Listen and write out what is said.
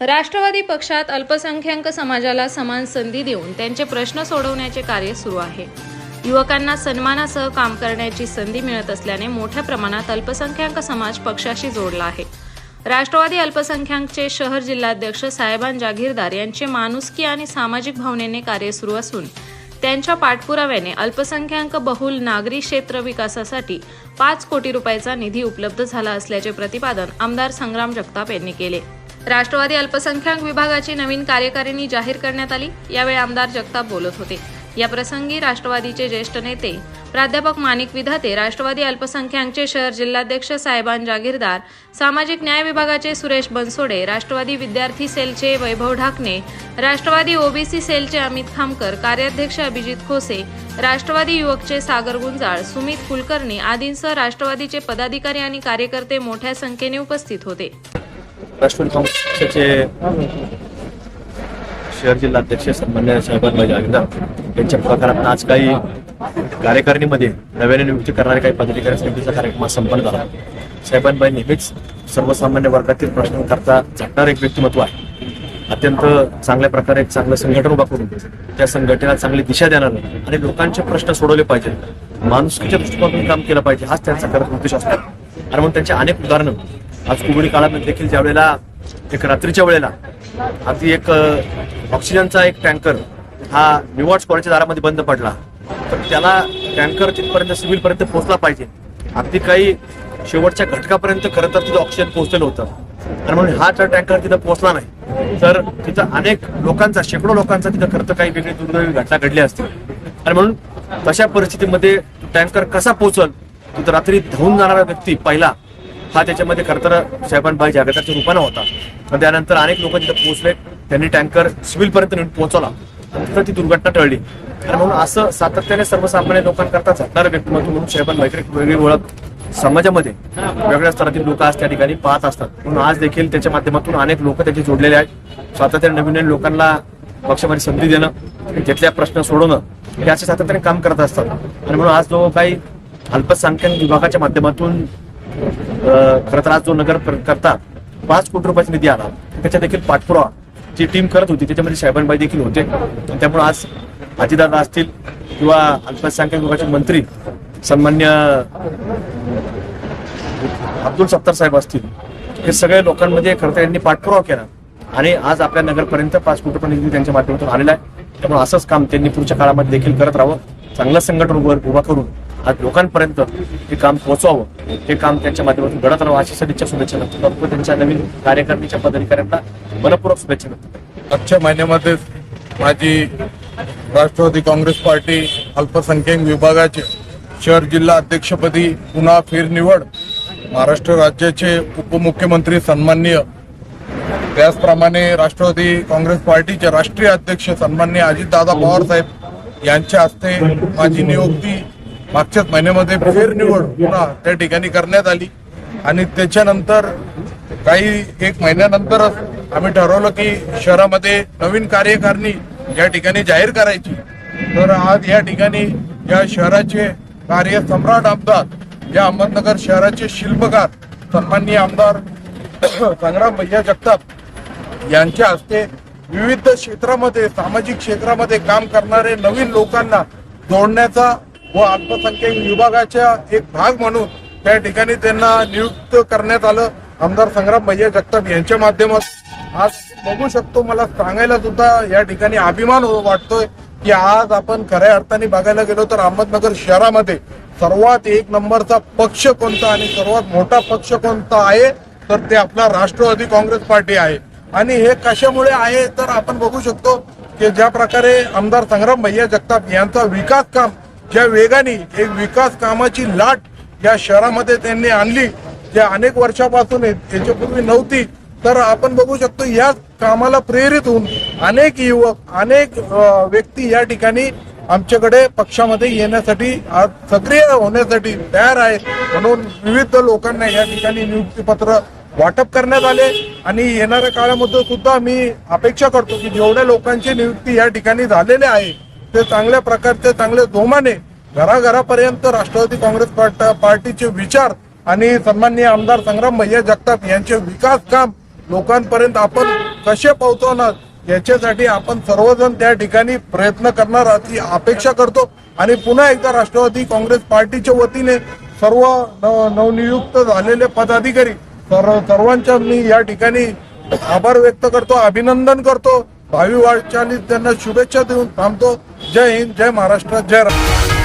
राष्ट्रवादी पक्षात अल्पसंख्याक समाजाला समान संधी देऊन त्यांचे प्रश्न सोडवण्याचे कार्य सुरू आहे. युवकांना सन्मानासह काम करण्याची संधी मिळत असल्याने मोठ्या प्रमाणात अल्पसंख्याक समाज पक्षाशी जोडला आहे. राष्ट्रवादी अल्पसंख्याकचे शहर जिल्हाध्यक्ष साहेबान जागीरदार यांचे माणुसकी आणि सामाजिक भावनेने कार्य सुरू असून त्यांच्या पाठपुराव्याने अल्पसंख्याक बहुल नागरी क्षेत्र विकासासाठी पाच कोटी रुपयाचा निधी उपलब्ध झाला असल्याचे प्रतिपादन आमदार संग्राम जगताप यांनी केले. राष्ट्रवादी अल्पसंख्याक विभागाची नवीन कार्यकारिणी जाहीर करण्यात आली. यावेळी आमदार जगताप बोलत होते. या प्रसंगी राष्ट्रवादीचे ज्येष्ठ नेते प्राध्यापक माणिक विधाते राष्ट्रवादी अल्पसंख्याकचे शहर जिल्हाध्यक्ष साहेबान जागीरदार सामाजिक न्याय विभागाचे सुरेश बनसोडे राष्ट्रवादी विद्यार्थी सेलचे वैभव ढाकणे राष्ट्रवादी ओबीसी सेलचे अमित खामकर कार्याध्यक्ष अभिजित खोसे राष्ट्रवादी युवकचे सागर गुंजाळ सुमित कुलकर्णी आदींसह राष्ट्रवादीचे पदाधिकारी आणि कार्यकर्ते मोठ्या संख्येने उपस्थित होते. राष्ट्रवादी काँग्रेस पक्षाचे शहर जिल्हाध्यक्ष सन्मान्य साहेबांबाई जागीरदार यांच्या पुढाकारात आज काही कार्यकारिणीमध्ये नव्याने नियुक्ती करणारे काही पदाधिकारी समितीचा कार्यक्रम संपन्न झाला. साहेबांबाई नेहमीच सर्वसामान्य वर्गातील प्रश्नांकरता झटणारं एक व्यक्तिमत्व आहे. अत्यंत चांगल्या प्रकारे एक चांगलं संघटन उभा करून त्या संघटनेला चांगली दिशा देणार आणि लोकांचे प्रश्न सोडवले पाहिजेत. माणुसकीच्या दृष्टिकोनातून काम केलं पाहिजे हाच त्यांचा खरंच उद्देश असतो. आणि म्हणून त्यांची अनेक उदाहरणं आज कोविड काळामध्ये देखील ज्या वेळेला एक रात्रीच्या वेळेला अगदी एक ऑक्सिजनचा एक टँकर हा निवॉर्ड कॉलेजच्या दारामध्ये बंद पडला तर त्याला टँकर तिथपर्यंत सिव्हिलपर्यंत पोहोचला पाहिजे. अगदी काही शेवटच्या घटकापर्यंत खरं तर तिथं ऑक्सिजन पोहोचलेलं होतं. आणि म्हणून हा जर टँकर तिथं पोहोचला नाही. तर तिथं अनेक लोकांचा शेकडो लोकांचा तिथं खरं तर काही वेगळी दुर्दैवी घटना घडली असते. आणि म्हणून तशा परिस्थितीमध्ये टँकर कसा पोहोचल तिथं रात्री धावून जाणारा व्यक्ती पहिला हा त्याच्यामध्ये खरं तर साहेबांबाई जागताच्या रूपानं होता. पण त्यानंतर अनेक लोक तिथे पोहोचले. त्यांनी टँकर सिव्हिलपर्यंत नेऊन पोहोचवला. तर तिथं ती दुर्घटना टळली. आणि म्हणून असं सातत्याने सर्वसामान्य लोकांकरता झटणारं व्यक्तिमत्व म्हणून साहेबांबाईकडे एक वेगळी ओळख समाजामध्ये वेगळ्या स्तरातील लोक आज त्या ठिकाणी पाहत असतात. म्हणून आज देखील त्याच्या माध्यमातून अनेक लोक त्याचे जोडलेले आहेत. सातत्याने नवीन नवीन लोकांना पक्षामध्ये संधी देणं तिथल्या प्रश्न सोडवणं हे असे सातत्याने काम करत असतात. आणि म्हणून आज जो काही अल्पसंख्याक विभागाच्या माध्यमातून खरं तर आज जो नगर करता पाच कोटी रुपयाचा निधी आला. त्याच्या देखील पाठपुरावा जी टीम करत होती त्याच्यामध्ये साहेबांबाई देखील होते. त्यामुळे आज अजितदादा असतील किंवा अल्पसंख्याक विभागाचे मंत्री सन्मान्य अब्दुल सत्तार साहेब असतील हे सगळे लोकांमध्ये खरं तर यांनी पाठपुरावा केला. आणि आज आपल्या नगरपर्यंत पाच कोटी रुपये निधी त्यांच्या माध्यमातून आलेला आहे. त्यामुळे असंच काम त्यांनी पुढच्या काळामध्ये देखील करत राहावं. चांगलं संघटन उभं उभा करून आज लोकांपर्यंत हे काम पोहोचवावं हे काम त्यांच्या माध्यमातून घडत राहावं अशी सदिच्छा शुभेच्छा व्यक्त करतो. त्यांच्या नवीन कार्यकारिणीच्या पदाधिकाऱ्यांना मनपूर्वक शुभेच्छा व्यक्त मागच्या आजच्या महिन्यामध्ये माझी राष्ट्रवादी काँग्रेस पार्टी अल्पसंख्याक विभागाचे शहर जिल्हा अध्यक्षपदी पुन्हा फेरनिवड महाराष्ट्र राज्याचे उपमुख्यमंत्री सन्माननीय. त्याचप्रमाणे राष्ट्रवादी काँग्रेस पार्टीचे राष्ट्रीय अध्यक्ष सन्माननीय अजितदादा पवार साहेब यांच्या हस्ते माझी नियुक्ती मागच्याच महिन्यामध्ये फेरनिवड पुन्हा त्या ठिकाणी करण्यात आली. आणि त्याच्यानंतर काही एक महिन्यानंतरच आम्ही ठरवलं की शहरामध्ये नवीन कार्यकारिणी या ठिकाणी जाहीर करायची. तर आज या ठिकाणी या शहराचे कार्य सम्राट आमदार या अहमदनगर शहराचे शिल्पकार सन्माननीय आमदार संग्राम भैया जगताप यांच्या हस्ते विविध क्षेत्रामध्ये सामाजिक क्षेत्रामध्ये काम करणारे नवीन लोकांना जोडण्याचा व अल्पसंख्याक विभागाच्या एक भाग म्हणून त्या ठिकाणी त्यांना नियुक्त करण्यात आलं. आमदार संग्राम भैया जगताप यांच्या माध्यमात. आज बघू शकतो मला सांगायला सुद्धा या ठिकाणी अभिमान वाटतोय की आज आपण खऱ्या अर्थाने बघायला गेलो तर अहमदनगर शहरामध्ये सर्वात एक नंबरचा पक्ष कोणता आणि सर्वात मोठा पक्ष कोणता आहे तर ते आपला राष्ट्रवादी काँग्रेस पार्टी आहे. आणि हे कशामुळे आहे तर आपण बघू शकतो की ज्या प्रकारे आमदार संग्राम भैया जगताप यांचा विकास काम ज्या वेगाने एक विकास कामाची लाट या शहरामध्ये त्यांनी आणली जे अनेक वर्षापासून याच्यापूर्वी नव्हती तर आपण बघू शकतो या कामाला प्रेरित होऊन अनेक युवक अनेक व्यक्ती या ठिकाणी आमच्याकडे पक्षामध्ये येण्यासाठी आज सक्रिय होण्यासाठी तयार आहेत. म्हणून विविध लोकांना या ठिकाणी नियुक्तीपत्र वाटप करण्यात आले आणि येणाऱ्या काळामध्ये सुद्धा मी अपेक्षा करतो की जेवढ्या लोकांची नियुक्ती या ठिकाणी झालेले आहे ते चांगल्या प्रकारचे चांगले जोमाने घराघरापर्यंत राष्ट्रवादी काँग्रेस पार्ट- पार्टीचे विचार आणि सन्माननीय आमदार संग्राम भैया जगताप यांचे विकास काम लोकांपर्यंत आपण कसे पोहोचवणार याच्यासाठी आपण सर्वजण त्या ठिकाणी प्रयत्न करणार अशी अपेक्षा करतो. आणि पुन्हा एकदा राष्ट्रवादी काँग्रेस पार्टीच्या वतीने सर्व नवनियुक्त झालेले पदाधिकारी सर्व सर्वांच्या मी या ठिकाणी आभार व्यक्त करतो अभिनंदन करतो. भावी वाटचालीत त्यांना शुभेच्छा देऊन थांबतो. जय हिंद जय महाराष्ट्र जय राष्ट्र